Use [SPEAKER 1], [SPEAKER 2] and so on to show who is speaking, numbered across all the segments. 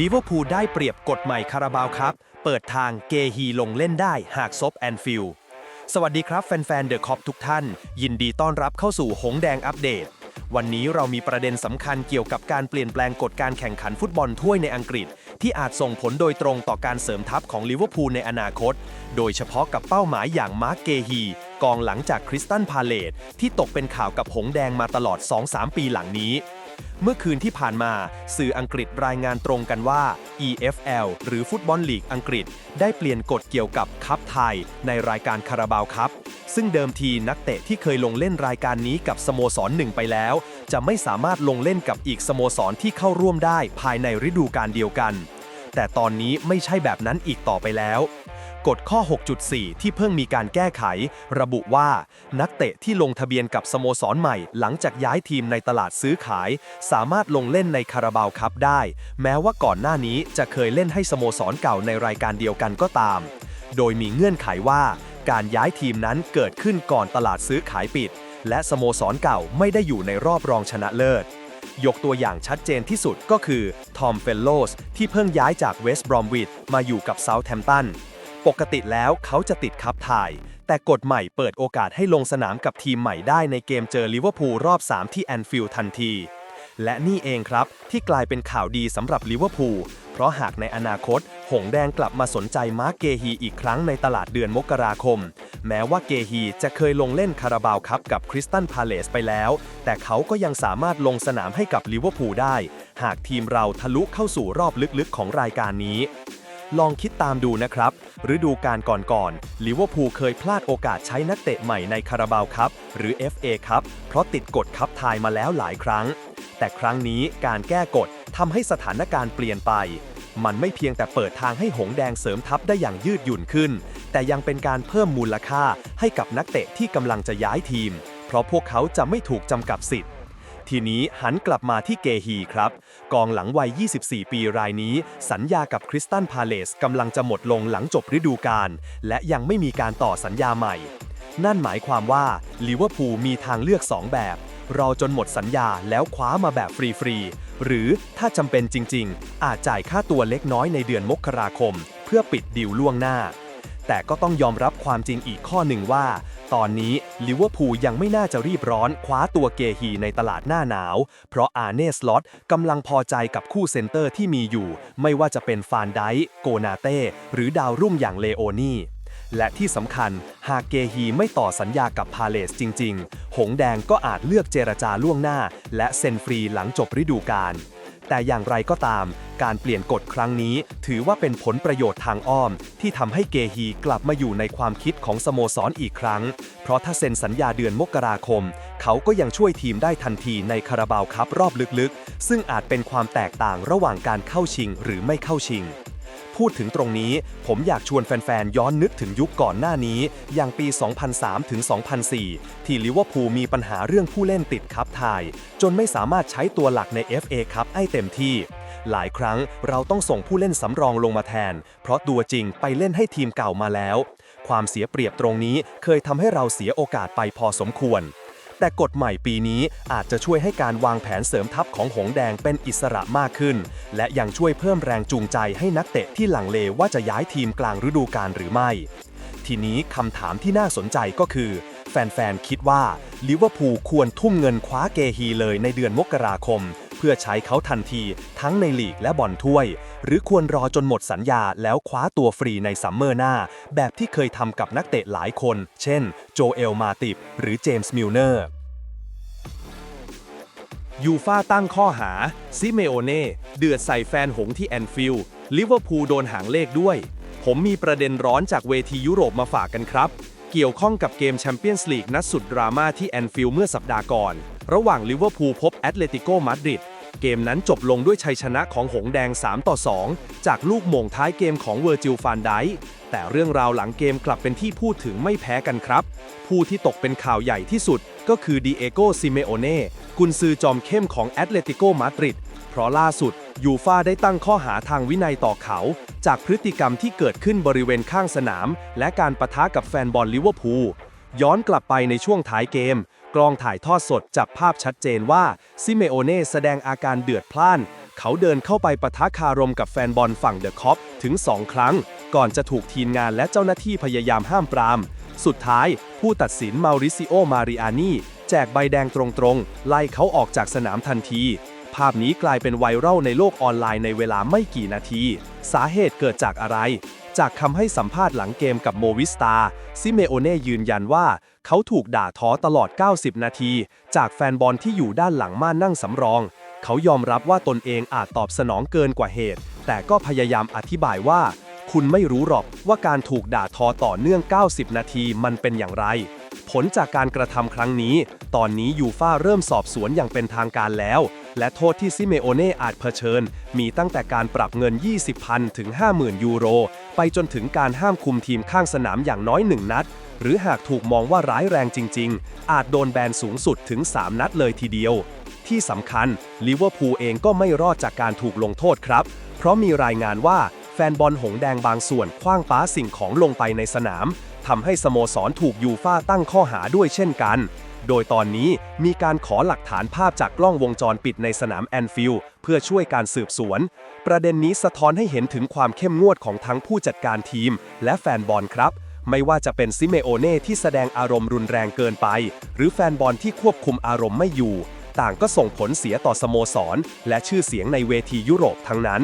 [SPEAKER 1] ลิเวอร์พูลได้เปรียบกฎใหม่คาราบาวครับ เปิดทางเกฮีลงเล่นได้หากซบแอนฟิลด์สวัสดีครับแฟนๆเดอะคอปทุกท่าน ยินดีต้อนรับเข้าสู่หงแดงอัปเดต วันนี้เรามีประเด็นสำคัญเกี่ยวกับการเปลี่ยนแปลงกฎการแข่งขันฟุตบอลถ้วยในอังกฤษ ที่อาจส่งผลโดยตรงต่อการเสริมทัพของลิเวอร์พูลในอนาคต โดยเฉพาะกับเป้าหมายอย่างมาร์กเกฮีกองหลังจากคริสตันพาเลตที่ตกเป็นข่าวกับหงแดงมาตลอด 2-3 ปีหลังนี้ เมื่อคืนที่ผ่านมาสื่ออังกฤษรายงานตรงกันว่า EFL หรือฟุตบอลลีกอังกฤษ ได้เปลี่ยนกฎเกี่ยวกับคัพไทย ในรายการคาราบาวครับ ซึ่งเดิมทีนักเตะที่เคยลงเล่นรายการนี้กับสโมสรหนึ่งไปแล้ว จะไม่สามารถลงเล่นกับอีกสโมสรที่เข้าร่วมได้ภายในฤดูกาลเดียวกัน แต่ตอนนี้ไม่ใช่แบบนั้นอีกต่อไปแล้ว กฎข้อ 6.4 ที่เพิ่งมีการแก้ไข ระบุว่า นักเตะที่ลงทะเบียนกับสโมสรใหม่หลังจากย้ายทีมในตลาดซื้อขาย สามารถลงเล่นในคาราบาวคัพได้ แม้ว่าก่อนหน้านี้จะเคยเล่นให้สโมสรเก่าในรายการเดียวกันก็ตาม โดยมีเงื่อนไขว่า การย้ายทีมนั้นเกิดขึ้นก่อนตลาดซื้อขายปิด และสโมสรเก่าไม่ได้อยู่ในรอบรองชนะเลิศยกตัวอย่างชัดเจนที่สุดก็คือทอมเฟลโลสที่เพิ่งย้ายจากเวสต์บรอมวิดมาอยู่กับเซาท์แฮมป์ตัน ปกติแล้วเขาจะติดคับถ่าย แต่กฎใหม่เปิดโอกาสให้ลงสนามกับทีมใหม่ได้ในเกมเจอลิเวอร์พูลรอบ 3 ที่แอนฟิลด์ทันที และนี่เองครับที่กลายเป็นข่าวดีสำหรับลิเวอร์พูลเพราะหากในอนาคต หงแดงกลับมาสนใจมาร์กเกฮีอีกครั้งในตลาดเดือนมกราคม แม้ว่าเกฮีจะเคยลงเล่นคาราบาวคัพกับคริสตันพาเลสไปแล้ว แต่เขาก็ยังสามารถลงสนามให้กับลิเวอร์พูลได้ หากทีมเราทะลุเข้าสู่รอบลึกๆของรายการนี้ ลองคิดตามดูนะครับฤดูกาลก่อนๆลิเวอร์พูลเคยพลาดโอกาสใช้นักเตะใหม่ในคาราบาวครับ หรือ FA ครับเพราะติดกฎคัพทายมาแล้วหลายครั้ง แต่ครั้งนี้การแก้กฎทำให้สถานการณ์เปลี่ยนไป มันไม่เพียงแต่เปิดทางให้หงแดงเสริมทัพได้อย่างยืดหยุ่นขึ้น แต่ยังเป็นการเพิ่มมูลค่าให้กับนักเตะที่กำลังจะย้ายทีม เพราะพวกเขาจะไม่ถูกจำกัดสิทธิ์ ทีนี้หันกลับมาที่เกฮีครับ กองหลังวัย 24 ปีรายนี้ สัญญากับคริสตันพาเลสกำลังจะหมดลงหลังจบฤดูกาลและยังไม่มีการต่อสัญญาใหม่ นั่นหมายความว่าลิเวอร์พูลมีทางเลือก 2 แบบ รอจนหมดสัญญาแล้วคว้ามาแบบฟรีๆ หรือถ้าจำเป็นจริงๆ อาจจ่ายค่าตัวเล็กน้อยในเดือนมกราคม เพื่อปิดดีลล่วงหน้า แต่ก็ต้องยอมรับความจริงอีกข้อหนึ่งว่า ตอนนี้ลิเวอร์พูลยังไม่น่าจะรีบร้อนคว้าตัวเกฮีในตลาดหน้าหนาว เพราะอาเนสลอตกำลังพอใจกับคู่เซนเตอร์ที่มีอยู่ ไม่ว่าจะเป็นฟานไดโกนาเต้ หรือดาวรุ่งอย่างเลโอนีและที่สำคัญหากเกฮีไม่ต่อสัญญากับพาเลสจริง ๆ หงแดงก็อาจเลือกเจรจาล่วงหน้า และเซ็นฟรีหลังจบฤดูกาล แต่อย่างไรก็ตาม การเปลี่ยนกฎครั้งนี้ ถือว่าเป็นผลประโยชน์ทางอ้อม ที่ทำให้เกฮีกลับมาอยู่ในความคิดของสโมสรอีกครั้ง เพราะถ้าเซ็นสัญญาเดือนมกราคม เขาก็ยังช่วยทีมได้ทันทีในคาราบาวคัพรอบลึกๆ ซึ่งอาจเป็นความแตกต่างระหว่างการเข้าชิงหรือไม่เข้าชิง พูดถึงตรงนี้ ผมอยากชวนแฟนๆ ย้อนนึกถึงยุคก่อนหน้านี้ อย่างปี 2003 ถึง 2004 ที่ลิเวอร์พูลมีปัญหาเรื่องผู้เล่นติดคัพไทยจนไม่สามารถใช้ตัวหลักใน FA คัพให้เต็มที่ หลายครั้งเราต้องส่งผู้เล่นสำรองลงมาแทน เพราะตัวจริงไปเล่นให้ทีมเก่ามาแล้ว ความเสียเปรียบตรงนี้เคยทำให้เราเสียโอกาสไปพอสมควร แต่กฎใหม่ปีนี้อาจจะช่วยให้การวางแผนเสริมทัพของหงแดงเป็นอิสระมากขึ้น และยังช่วยเพิ่มแรงจูงใจให้นักเตะที่หลังเลว่าจะย้ายทีมกลางฤดูกาลหรือไม่ ทีนี้คำถามที่น่าสนใจก็คือ แฟนๆ คิดว่าลิเวอร์พูลควรทุ่มเงินคว้าเกฮีเลยในเดือนมกราคม พื่อใช้เขาทันทีทั้งในลีกและบอลถ้วย หรือควรรอจนหมดสัญญาแล้วคว้าตัวฟรีในซัมเมอร์หน้า แบบที่เคยทำกับนักเตะหลายคน เช่น โจเอลมาติบ หรือเจมส์มิลเนอร์ยูฟาตั้งข้อหา ซิเมโอเน่เดือดใส่แฟนหงที่แอนฟิลด์ลิเวอร์พูลโดนหางเลขด้วย ผมมีประเด็นร้อนจากเวทียุโรปมาฝากกันครับ เกี่ยวข้องกับเกมแชมเปี้ยนส์ลีกนัดสุดดราม่าที่แอนฟิลด์เมื่อสัปดาห์ก่อน ระหว่างลิเวอร์พูลพบแอตเลติโกมาดริด เกมนั้นจบลงด้วยชัยชนะของหงแดง 3 ต่อ 2 จากลูกโมงท้ายเกมของเวอร์จิลฟานไดแต่เรื่องราวหลังเกมกลับเป็นที่พูดถึงไม่แพ้กันครับ ผู้ที่ตกเป็นข่าวใหญ่ที่สุดก็คือดีเอโกซิเมโอเน่กุนซือจอมเข้มของแอตเลติโกมาดริดเพราะล่าสุดยูฟาได้ตั้งข้อหาทางวินัยต่อเขา จากพฤติกรรมที่เกิดขึ้นบริเวณข้างสนาม และการประทะกับแฟนบอลลิเวอร์พูลย้อนกลับไปในช่วงท้ายเกม กล้องถ่ายทอดสดจับภาพชัดเจนว่าซิเมโอเน่แสดงอาการเดือดพล่าน เขาเดินเข้าไปปะทะคารมกับแฟนบอลฝั่งเดอะคอปถึง 2 ครั้ง ก่อนจะถูกทีมงานและเจ้าหน้าที่พยายามห้ามปราม สุดท้าย ผู้ตัดสินมาริซิโอ มาริอานีแจกใบแดงตรงๆ ไล่เขาออกจากสนามทันที ภาพนี้กลายเป็นไวรัลในโลกออนไลน์ในเวลาไม่กี่นาที สาเหตุเกิดจากอะไร จากคำให้สัมภาษณ์หลังเกมกับโมวิสตา ซิเมโอเน่ยืนยันว่า เขาถูกด่าท้อตลอด 90 นาที จากแฟนบอลที่อยู่ด้านหลังม่านนั่งสำรอง เขายอมรับว่าตนเองอาจตอบสนองเกินกว่าเหตุ แต่ก็พยายามอธิบายว่า คุณไม่รู้หรอกว่าการถูกด่าทอต่อเนื่อง 90 นาทีมันเป็นอย่างไร ผลจากการกระทำครั้งนี้ ตอนนี้ยูฟ่าเริ่มสอบสวนอย่างเป็นทางการแล้ว และโทษที่ซิเมโอเน่อาจเผชิญ มีตั้งแต่การปรับเงิน 20,000 ถึง 50,000 ยูโร ไปจนถึงการห้ามคุมทีมข้างสนามอย่างน้อยหนึ่งนัด หรือหากถูกมองว่าร้ายแรงจริง ๆ อาจโดนแบนสูงสุดถึง 3 นัดเลยทีเดียว ที่สำคัญลิเวอร์พูลเองก็ไม่รอดจากการถูกลงโทษครับ เพราะมีรายงานว่าแฟนบอลหงแดงบางส่วนคว้างป้าสิ่งของลงไปในสนามทำให้สโมสรถูกยูฟ่าตั้งข้อหาด้วยเช่นกัน โดยตอนนี้มีการขอหลักฐานภาพจากกล้องวงจรปิดในสนามแอนฟิลด์เพื่อช่วยการสืบสวน ประเด็นนี้สะท้อนให้เห็นถึงความเข้มงวดของทั้งผู้จัดการทีม และแฟนบอลครับ ไม่ว่าจะเป็นซิเมโอเน่ที่แสดงอารมณ์รุนแรงเกินไป หรือแฟนบอลที่ควบคุมอารมณ์ไม่อยู่ ต่างก็ส่งผลเสียต่อสโมสร และชื่อเสียงในเวทียุโรปทั้งนั้น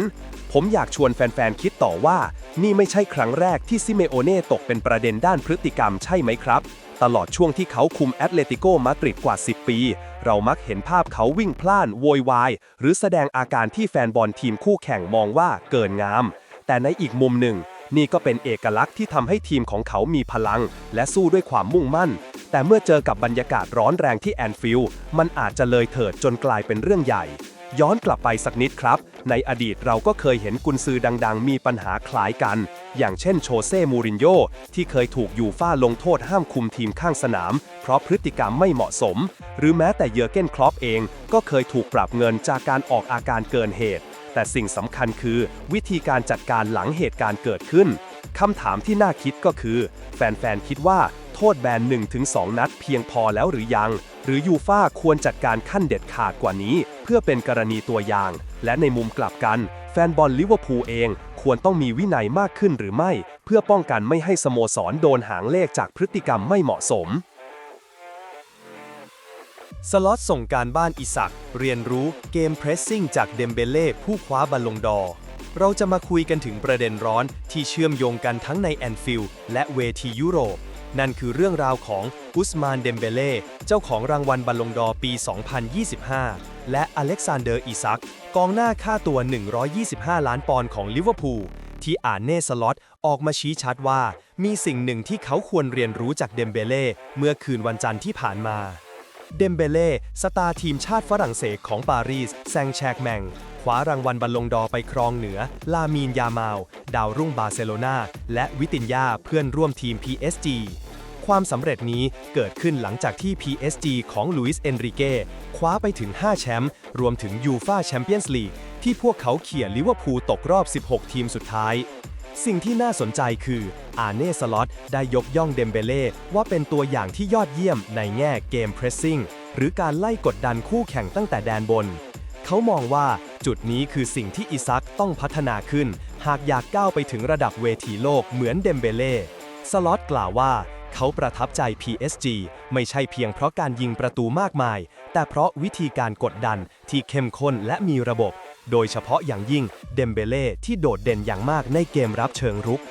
[SPEAKER 1] ผมอยากชวนแฟนๆคิดต่อว่า นี่ไม่ใช่ครั้งแรกที่ซิเมโอเน่ตกเป็นประเด็นด้านพฤติกรรมใช่ไหมครับ ตลอดช่วงที่เขาคุมแอตเลติโกมาดริดกว่า 10 ปี เรามักเห็นภาพเขาวิ่งพล่าน โวยวาย หรือแสดงอาการที่แฟนบอลทีมคู่แข่งมองว่าเกินงาม แต่ในอีกมุมหนึ่ง นี่ก็เป็นเอกลักษณ์ที่ทำให้ทีมของเขามีพลัง และสู้ด้วยความมุ่งมั่น แต่เมื่อเจอกับบรรยากาศร้อนแรงที่แอนฟิลด์มันอาจจะเลยเถิดจนกลายเป็นเรื่องใหญ่ ย้อนกลับไปสักนิดครับ ในอดีตเราก็เคยเห็นกุนซือดังๆ มีปัญหาคล้ายกัน อย่างเช่นโชเซ่มูรินโญ่ที่เคยถูกยูฟ่าลงโทษห้ามคุมทีมข้างสนาม เพราะพฤติกรรมไม่เหมาะสม หรือแม้แต่เยอร์เกนคลอปเอง ก็เคยถูกปรับเงินจากการออกอาการเกินเหตุ แต่สิ่งสำคัญคือ วิธีการจัดการหลังเหตุการณ์เกิดขึ้นคำถามที่น่าคิดก็คือ แฟนๆคิดว่าโทษแบน 1-2 นัดเพียงพอแล้วหรือยัง หรือยูฟ่าควรจัดการขั้นเด็ดขาดกว่านี้ พื่อเป็นกรณีตัวอย่าง และในมุมกลับกัน แฟนบอลลิเวอร์พูลเองควรต้องมีวินัยมากขึ้นหรือไม่ เพื่อป้องกันไม่ให้สโมสรโดนหางเลขจากพฤติกรรมไม่เหมาะสม สล็อตส่งการบ้านอิสัก เรียนรู้เกมเพรสซิ่งจากเดมเบเล่ผู้คว้าบัลลงดอเราจะมาคุยกันถึงประเด็นร้อนที่เชื่อมโยงกันทั้งในแอนฟิลด์และเวทียุโรป นั่นคือเรื่องราวของอุสมานเดมเบเล่เจ้าของรางวัลบัลลงดอปี 2025 และอเล็กซานเดอร์อิซัก กองหน้าค่าตัว 125 ล้านปอนด์ของลิเวอร์พูลที่อ่านเน่สล็อตออกมาชี้ชัดว่า มีสิ่งหนึ่งที่เขาควรเรียนรู้จากเดมเบเล่เมื่อคืนวันจันทร์ที่ผ่านมา เดมเบเล่สตาร์ทีมชาติฝรั่งเศสของปารีส แซงแชกแมงคว้ารางวัลบัลลงดอร์ไปครองเหนือ ลามีนยามาวดาวรุ่งบาร์เซโลนาและวิตินยาเพื่อนร่วมทีม PSG ความสำเร็จนี้เกิดขึ้นหลังจากที่ PSG ของลุยส์เอนริเก้คว้าไปถึง 5 แชมป์รวมถึงยูฟาแชมเปี้ยนส์ลีกที่พวกเขาเขี่ยลิเวอร์พูลตกรอบ 16 ทีมสุดท้าย สิ่งที่น่าสนใจคืออาเน่สล็อตได้ยกย่องเดมเบเล่ว่าเป็นตัวอย่างที่ยอดเยี่ยมในแง่เกมเพรสซิ่งหรือการไล่กดดันคู่แข่งตั้งแต่แดนบน เขามองว่าจุดนี้คือสิ่งที่อิซักต้องพัฒนาขึ้น หากอยากก้าวไปถึงระดับเวทีโลกเหมือนเดมเบเล่สล็อตกล่าวว่า เขาประทับใจ PSG ไม่ใช่เพียงเพราะการยิงประตูมากมาย แต่เพราะวิธีการกดดันที่เข้มข้นและมีระบบ โดยเฉพาะอย่างยิ่งเดมเบเล่ที่โดดเด่นอย่างมากในเกมรับเชิงรุก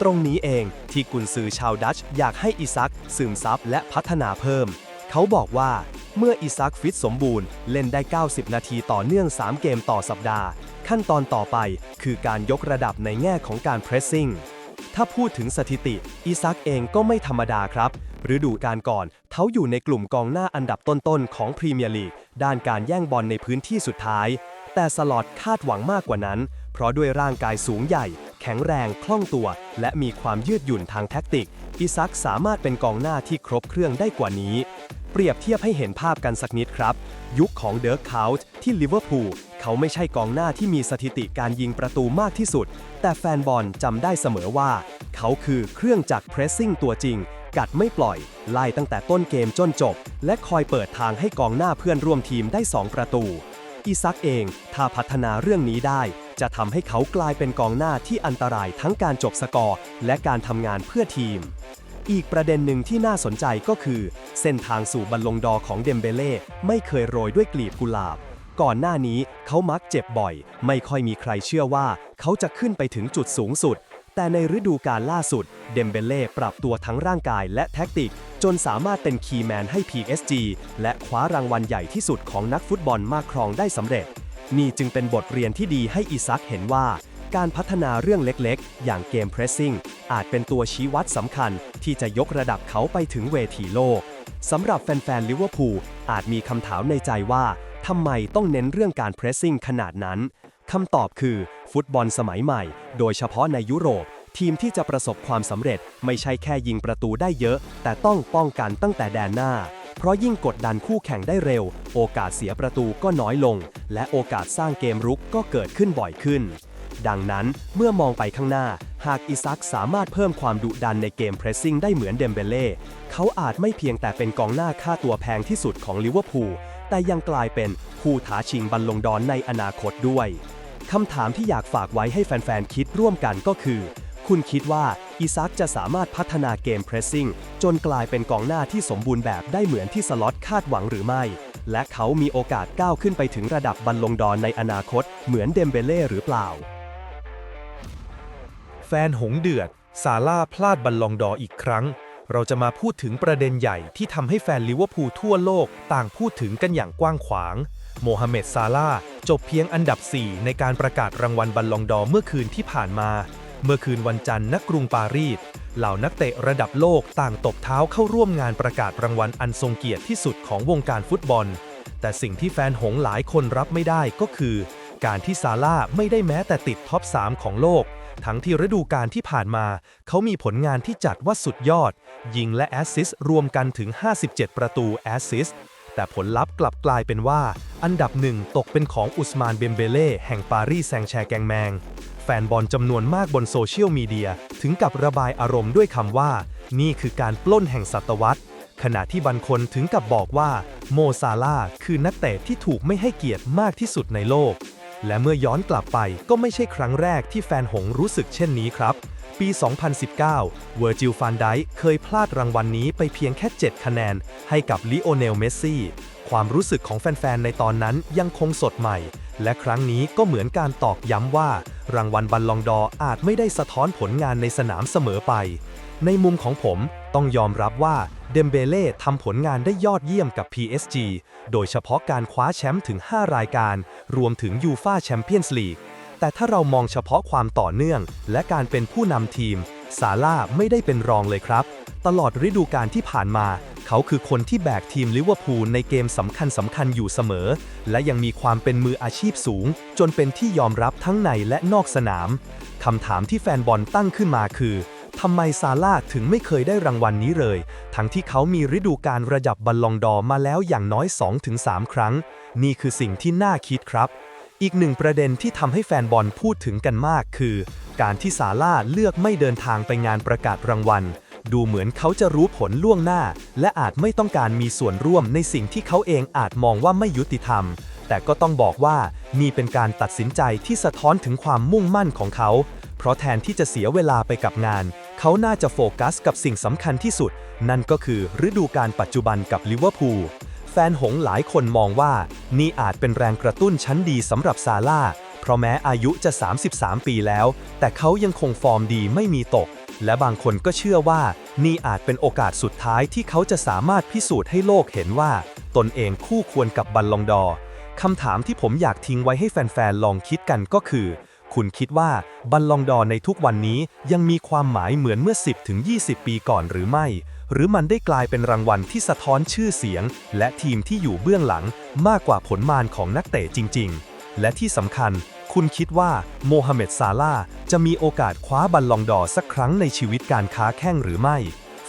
[SPEAKER 1] ตรงนี้เองที่กุนซือชาวดัตช์อยากให้อิซักซึมซับและพัฒนาเพิ่ม เขาบอกว่าเมื่ออิซักฟิตสมบูรณ์เล่นได้ 90 นาทีต่อเนื่อง 3 เกมต่อสัปดาห์ ขั้นตอนต่อไปคือการยกระดับในแง่ของการเพรสซิ่ง ถ้าพูดถึงสถิติ อิซักเองก็ไม่ธรรมดาครับ ฤดูกาลก่อนเขาอยู่ในกลุ่มกองหน้าอันดับต้นๆ ของพรีเมียร์ลีกด้านการแย่งบอลในพื้นที่สุดท้าย แต่สลอตคาดหวังมากกว่านั้น เพราะด้วยร่างกายสูงใหญ่ แข็งแรงคล่องตัว และมีความยืดหยุ่นทางแท็กติก อิซักสามารถเป็นกองหน้าที่ครบเครื่องได้กว่านี้ เปรียบเทียบให้เห็นภาพกันสักนิดครับ ยุคของเดิร์กคาวต์ที่ลิเวอร์พูล เขาไม่ใช่กองหน้าที่มีสถิติการยิงประตูมากที่สุด แต่แฟนบอลจำได้เสมอว่า เขาคือเครื่องจักรเพรสซิ่งตัวจริง กัดไม่ปล่อย ไล่ตั้งแต่ต้นเกมจนจบ และคอยเปิดทางให้กองหน้าเพื่อนร่วมทีมได้ 2 ประตู
[SPEAKER 2] อีซักเองถ้าพัฒนาเรื่องนี้ได้ จะทำให้เขากลายเป็นกองหน้าที่อันตรายทั้งการจบสกอร์ และการทำงานเพื่อทีมอีกประเด็นหนึ่งที่น่าสนใจก็คือ เส้นทางสู่บอลลงดอร์ของเดมเบเล่ไม่เคยโรยด้วยกลีบกุหลาบ ก่อนหน้านี้เขามักเจ็บบ่อย ไม่ค่อยมีใครเชื่อว่า เขาจะขึ้นไปถึงจุดสูงสุด แต่ในฤดูกาลล่าสุด เดมเบเล่ปรับตัวทั้งร่างกายและแท็กติก จนสามารถเป็นคีย์แมนให้ PSG และคว้ารางวัลใหญ่ที่สุดของนักฟุตบอลมาครองได้สำเร็จ นี่จึงเป็นบทเรียนที่ดีให้อิซักเห็นว่า การพัฒนาเรื่องเล็กๆ อย่างเกมเพรสซิ่งอาจเป็นตัวชี้วัดสำคัญที่จะยกระดับเขาไปถึงเวทีโลกสำหรับแฟนๆลิเวอร์พูลอาจมีคำถามในใจว่า ทำไมต้องเน้นเรื่องการเพรสซิ่งขนาดนั้น คำตอบคือ ฟุตบอลสมัยใหม่ โดยเฉพาะในยุโรป ทีมที่จะประสบความสำเร็จไม่ใช่แค่ยิงประตูได้เยอะ แต่ต้องป้องกันตั้งแต่แดนหน้า เพราะยิ่งกดดันคู่แข่งได้เร็ว โอกาสเสียประตูก็น้อยลง และโอกาสสร้างเกมรุกก็เกิดขึ้นบ่อยขึ้น ดังนั้นเมื่อมองไปข้างหน้า หากอิซักสามารถเพิ่มความดุดันในเกมเพรสซิ่งได้เหมือนเดมเบเล่เขาอาจไม่เพียงแต่เป็นกองหน้าค่าตัวแพงที่สุดของลิเวอร์พูล แต่ยังกลายเป็นผู้ท้าชิงบอลลงดอนในอนาคตด้วย คำถามที่อยากฝากไว้ให้แฟนๆ คิดร่วมกันก็คือ คุณคิดว่าอิซักจะสามารถพัฒนาเกมเพรสซิ่งจนกลายเป็นกองหน้าที่สมบูรณ์แบบได้เหมือนที่สล็อตคาดหวังหรือไม่ และเขามีโอกาสก้าวขึ้นไปถึงระดับบอลลงดอนในอนาคต เหมือนเดมเบเล่หรือเปล่า
[SPEAKER 3] แฟนหงเดือดซาร่าพลาดบัลลงดออีกครั้ง เราจะมาพูดถึงประเด็นใหญ่ที่ทำให้แฟนลิเวอร์พูลทั่วโลกต่างพูดถึงกันอย่างกว้างขวาง โมฮัมเหม็ดซาร่าจบเพียงอันดับ 4 ในการประกาศรางวัลบัลลองดอร์เมื่อคืนที่ผ่านมา เมื่อคืนวันจันทร์ณกรุงปารีสเหล่านักเตะระดับโลกต่างตบเท้าเข้าร่วมงานประกาศรางวัลอันทรงเกียรติที่สุดของวงการฟุตบอล แต่สิ่งที่แฟนหงหลายคนรับไม่ได้ก็คือ การที่ซาร่าไม่ได้แม้แต่ติดท็อป 3 ของโลก ทั้งที่ฤดูกาลที่ผ่านมา เขามีผลงานที่จัดว่าสุดยอด ยิงและแอสซิสรวมกันถึง 57 ประตูแอสซิสแต่ผลลัพธ์กลับกลายเป็นว่า อันดับหนึ่งตกเป็นของอุสมานเบมเบเล่แห่งปารีสแซงแชร์แกงแมง แฟนบอลจำนวนมากบนโซเชียลมีเดียถึงกับระบายอารมณ์ด้วยคำว่า นี่คือการปล้นแห่งศตวรรษ ขณะที่บางคนถึงกับบอกว่า โมซาลาคือนักเตะที่ถูกไม่ให้เกียรติมากที่สุดในโลก และเมื่อย้อนกลับไปก็ไม่ใช่ครั้งแรกที่แฟนหงรู้สึกเช่นนี้ครับ ปี 2019 เวอร์จิลฟานไดเคยพลาดรางวัลนนี้ไปเพียงแค่ 7 คะแนน ให้กับลิโอเนล เมสซี่ ความรู้สึกของแฟน ๆ ในตอนนั้นยังคงสดใหม่ และครั้งนี้ก็เหมือนการตอกย้ำว่า รางวัลบัลลองดออาจไม่ได้สะท้อนผลงานในสนามเสมอไป ในมุมของผมต้องยอมรับว่าเดมเบเล่ทำผลงานได้ยอดเยี่ยมกับ PSG โดยเฉพาะการคว้าแชมป์ถึง 5 รายการ รวมถึงยูฟาแชมเปี้ยนส์ลีก แต่ถ้าเรามองเฉพาะความต่อเนื่อง และการเป็นผู้นำทีม ซาร่าไม่ได้เป็นรองเลยครับ ตลอดฤดูกาลที่ผ่านมา เขาคือคนที่แบกทีมลิเวอร์พูลในเกมสำคัญสำคัญอยู่เสมอ และยังมีความเป็นมืออาชีพสูง จนเป็นที่ยอมรับทั้งในและนอกสนามคำถามที่แฟนบอลตั้งขึ้นมาคือ ทำไมซาร่าถึงไม่เคยได้รางวัลนนี้เลย ทั้งที่เขามีฤดูกาลระดับบัลลองดอร์มาแล้วอย่างน้อย 2-3 ครั้ง นี่คือสิ่งที่น่าคิดครับ อีกหนึ่งประเด็นที่ทำให้แฟนบอลพูดถึงกันมากคือ การที่ซาร่าเลือกไม่เดินทางไปงานประกาศรางวัล ดูเหมือนเขาจะรู้ผลล่วงหน้า และอาจไม่ต้องการมีส่วนร่วมในสิ่งที่เขาเองอาจมองว่าไม่ยุติธรรมแต่ก็ต้องบอกว่านี่เป็นการตัดสินใจที่สะท้อนถึงความมุ่งมั่นของเขา เพราะแทนที่จะเสียเวลาไปกับงาน เขาน่าจะโฟกัสกับสิ่งสำคัญที่สุด นั่นก็คือฤดูกาลปัจจุบันกับลิเวอร์พูลแฟนหงหลายคนมองว่า นี่อาจเป็นแรงกระตุ้นชั้นดีสำหรับซาร่าเพราะแม้อายุจะ 33 ปีแล้ว แต่เขายังคงฟอร์มดีไม่มีตก และบางคนก็เชื่อว่า นี่อาจเป็นโอกาสสุดท้ายที่เขาจะสามารถพิสูจน์ให้โลกเห็นว่า ตนเองคู่ควรกับบัลลองดอร์คำถามที่ผมอยากทิ้งไว้ให้แฟนๆ ลองคิดกันก็คือ คุณคิดว่าบัลลองดอร์ในทุกวันนี้ยังมีความหมายเหมือนเมื่อ 10-20 ปีก่อนหรือไม่ หรือมันได้กลายเป็นรางวัลที่สะท้อนชื่อเสียง และทีมที่อยู่เบื้องหลังมากกว่าผลมานของนักเตะจริง ๆ และที่สำคัญ คุณคิดว่าโมฮัมเหม็ดซาลาจะมีโอกาสคว้าบัลลองดอร์สักครั้งในชีวิตการค้าแข่งหรือไม่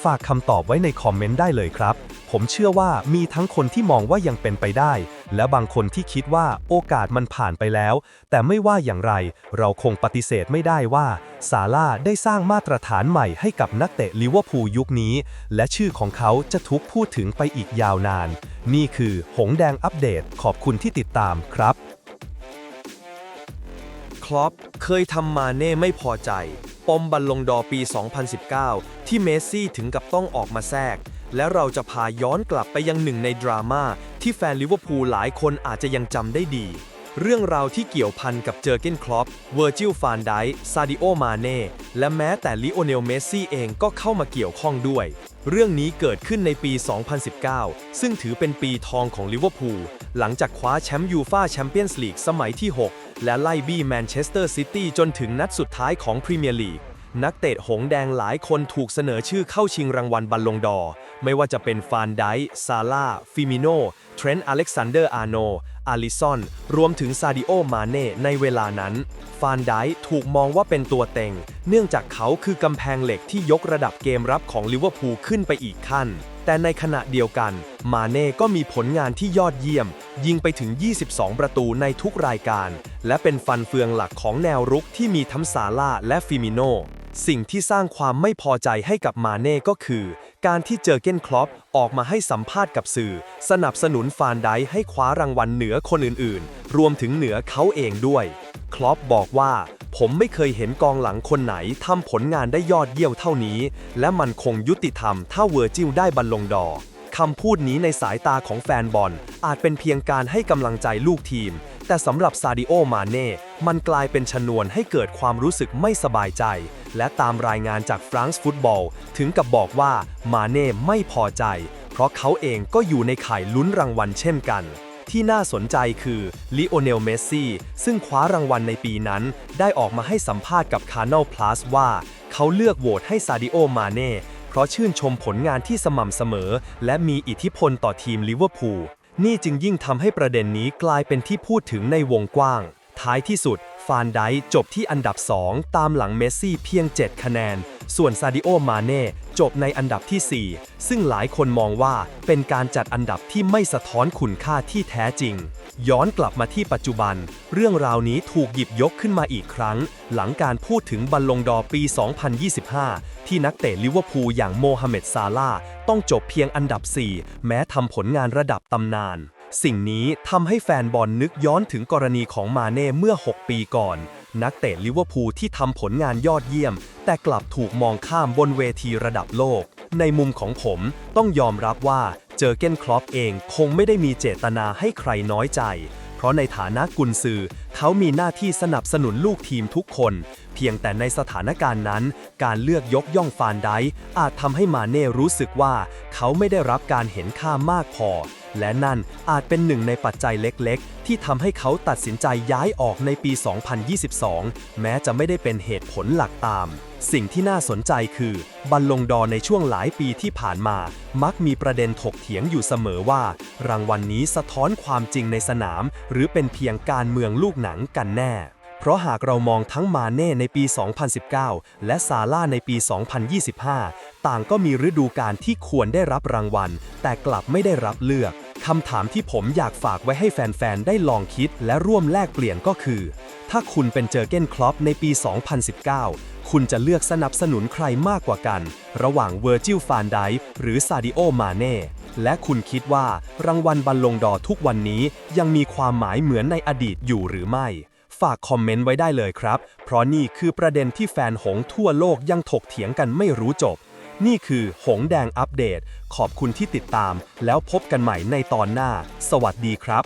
[SPEAKER 3] ฝากคำตอบไว้ในคอมเมนต์ได้เลยครับ ผมเชื่อว่ามีทั้งคนที่มองว่ายังเป็นไปได้
[SPEAKER 2] และบางคนที่คิดว่าโอกาสมันผ่านไปแล้ว แต่ไม่ว่าอย่างไร เราคงปฏิเสธไม่ได้ว่า ซาร่าได้สร้างมาตรฐานใหม่ให้กับนักเตะลิเวอร์พูลยุคนี้ และชื่อของเขาจะถูกพูดถึงไปอีกยาวนาน นี่คือหงแดงอัปเดตขอบคุณที่ติดตามครับ
[SPEAKER 1] คลอปเคยทำมาเน่ไม่พอใจ ปมบัลลงดอปี 2019 ที่เมสซี่ถึงกับต้องออกมาแทรก และเราจะพาย้อนกลับไปยังหนึ่งในดราม่าที่แฟนลิเวอร์พูลหลายคนอาจจะยังจำได้ดี เรื่องราวที่เกี่ยวพันกับเจอเกนคลอปเวอร์จิลฟานไดซาดิโอมาเน่และแม้แต่ลิโอเนลเมสซี่เองก็เข้ามาเกี่ยวข้องด้วย เรื่องนี้เกิดขึ้นในปี 2019 ซึ่งถือเป็นปีทองของลิเวอร์พูลหลังจากคว้าแชมป์ยูฟ่าแชมเปี้ยนส์ลีกสมัยที่ 6 และไล่บี้แมนเชสเตอร์ซิตี้จนถึงนัดสุดท้ายของพรีเมียร์ลีก นักเตะหงแดงหลายคนถูกเสนอชื่อเข้าชิงรางวัลบัลลงดอร์ไม่ว่าจะเป็นฟานไดซาร่าฟิมิโน เทรนต์อเล็กซานเดอร์ อาร์โน อาลิซอน รวมถึงซาดิโอ มาเน่ในเวลานั้น ฟานไดถูกมองว่าเป็นตัวเต็ง เนื่องจากเขาคือกำแพงเหล็กที่ยกระดับเกมรับของลิเวอร์พูลขึ้นไปอีกขั้น แต่ในขณะเดียวกัน มาเน่ก็มีผลงานที่ยอดเยี่ยม ยิงไปถึง 22 ประตูในทุกรายการ และเป็นฟันเฟืองหลักของแนวรุกที่มีทั้งซาร่าและฟิมิโน สิ่งที่สร้างความไม่พอใจให้กับมาเน่ก็คือ การที่เจอเก้นคลอปออกมาให้สัมภาษณ์กับสื่อ สนับสนุนฟานไดให้คว้ารางวัลเหนือคนอื่นๆ รวมถึงเหนือเขาเองด้วย คลอปบอกว่า ผมไม่เคยเห็นกองหลังคนไหนทำผลงานได้ยอดเยี่ยมเท่านี้ และมันคงยุติธรรมถ้าเวอร์จิลได้บอลลงดอร์ คำพูดนี้ในสายตาของแฟนบอล อาจเป็นเพียงการให้กำลังใจลูกทีม แต่สำหรับซาดิโอมาเน่ มันกลายเป็นชนวนให้เกิดความรู้สึกไม่สบายใจ และตามรายงานจากฟรานซ์ฟุตบอล ถึงกับบอกว่ามาเน่ไม่พอใจ เพราะเขาเองก็อยู่ในข่ายลุ้นรางวัลเช่นกันที่น่าสนใจคือลิโอเนล เมสซี่ ซึ่งคว้ารางวัลในปีนั้น ได้ออกมาให้สัมภาษณ์กับ c a n a l Plus ว่า เขาเลือกโหวตให้ซาดิโอ มาเน่ เพราะชื่นชมผลงานที่สม่ำเสมอ และมีอิทธิพลต่อทีมลิเวอร์พูลนี่จึงยิ่งทำให้ประเด็นนี้กลายเป็นที่พูดถึงในวงกว้าง ท้ายที่สุด ฟานไดจบที่อันดับ 2 ตามหลังเมสซี่เพียง 7 คะแนน ส่วนซาดิโอ มาเน่จบในอันดับที่ 4 ซึ่งหลายคนมองว่าเป็นการจัดอันดับที่ไม่สะท้อนคุณค่าที่แท้จริง ย้อนกลับมาที่ปัจจุบัน เรื่องราวนี้ถูกหยิบยกขึ้นมาอีกครั้ง หลังการพูดถึงบัลลงดอร์ปี 2025 ที่นักเตะลิเวอร์พูลอย่างโมฮัมเหม็ดซาลาต้องจบเพียงอันดับ 4 แม้ทำผลงานระดับตำนานสิ่งนี้ทำให้แฟนบอลนึกย้อนถึงกรณีของมาเน่เมื่อ 6 ปีก่อน นักเตะลิเวอร์พูลที่ทำผลงานยอดเยี่ยม แต่กลับถูกมองข้ามบนเวทีระดับโลก ในมุมของผมต้องยอมรับว่าเจอเก้นคลอปเองคงไม่ได้มีเจตนาให้ใครน้อยใจ เพราะในฐานะกุนซือ เขามีหน้าที่สนับสนุนลูกทีมทุกคน เพียงแต่ในสถานการณ์นั้น การเลือกยกย่องฟานไดอาจทำให้มาเน่รู้สึกว่า เขาไม่ได้รับการเห็นค่ามากพอ และนั่นอาจเป็นหนึ่งในปัจจัยเล็กๆ ที่ทำให้เขาตัดสินใจย้ายออกในปี 2022 แม้จะไม่ได้เป็นเหตุผลหลักตาม สิ่งที่น่าสนใจคือ บัลลงดอร์ในช่วงหลายปีที่ผ่านมา มักมีประเด็นถกเถียงอยู่เสมอว่า รางวัลนนี้สะท้อนความจริงในสนาม หรือเป็นเพียงการเมืองลูกหนังกันแน่เพราะหากเรามองทั้งมาเน่ในปี 2019 และซาร่าในปี 2025 ต่างก็มีฤดูกาลที่ควรได้รับรางวัล แต่กลับไม่ได้รับเลือก คำถามที่ผมอยากฝากไว้ให้แฟน ๆ ได้ลองคิดและร่วมแลกเปลี่ยนก็คือ ถ้าคุณเป็นเจอเก้นคลอปในปี 2019 คุณจะเลือกสนับสนุนใครมากกว่ากัน ระหว่างเวอร์จิลฟานไดหรือซาดิโอมาเน่และคุณคิดว่ารางวัลบัลลงดอร์ทุกวันนี้ยังมีความหมายเหมือนในอดีตอยู่หรือไม่ ฝากคอมเมนต์ไว้ได้เลยครับ เพราะนี่คือประเด็นที่แฟนหงทั่วโลกยังถกเถียงกันไม่รู้จบ นี่คือหงแดงอัปเดต ขอบคุณที่ติดตาม แล้วพบกันใหม่ในตอนหน้า สวัสดีครับ